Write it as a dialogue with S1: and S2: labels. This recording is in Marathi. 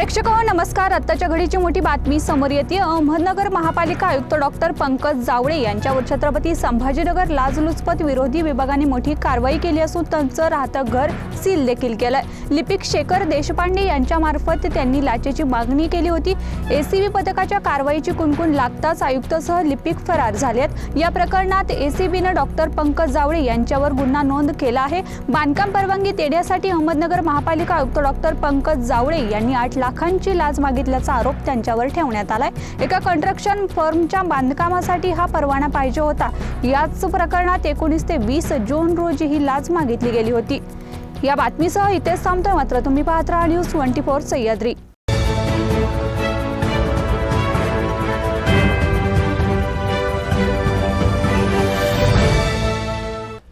S1: प्रेक्षक हो, नमस्कार. आत्ताच्या घडीची मोठी बातमी समोर येते. अहमदनगर महापालिका आयुक्त डॉक्टर पंकज जावळे यांच्यावर छत्रपती संभाजीनगर लाचलुचपत विरोधी विभागाने मोठी कारवाई केली असून त्यांचं राहतं घर सील देखील केलंय. लिपिक शेखर देशपांडे यांच्या मार्फत त्यांनी लाचेची मागणी केली होती. एसीबी पथकाच्या कारवाईची कुणकुण लागताच आयुक्तसह लिपिक फरार झालेत. या प्रकरणात एसीबीनं डॉक्टर पंकज जावळे यांच्यावर गुन्हा नोंद केला आहे. बांधकाम परवानगी देण्यासाठी अहमदनगर महापालिका आयुक्त डॉक्टर पंकज जावळे यांनी आठ लाख लाखांची लाच मागितल्याचा आरोप त्यांच्यावर ठेवण्यात आलाय. एका कंस्ट्रक्शन फर्मच्या बांधकामासाठी हा परवाना पाहिजे होता. याच प्रकरणात एकोणीस ते वीस जून रोजी ही लाच मागितली गेली होती. या बातमीसह इथेच थांबतोय. मात्र तुम्ही पाहत राहा न्यूज ट्वेंटी फोर सह्याद्री.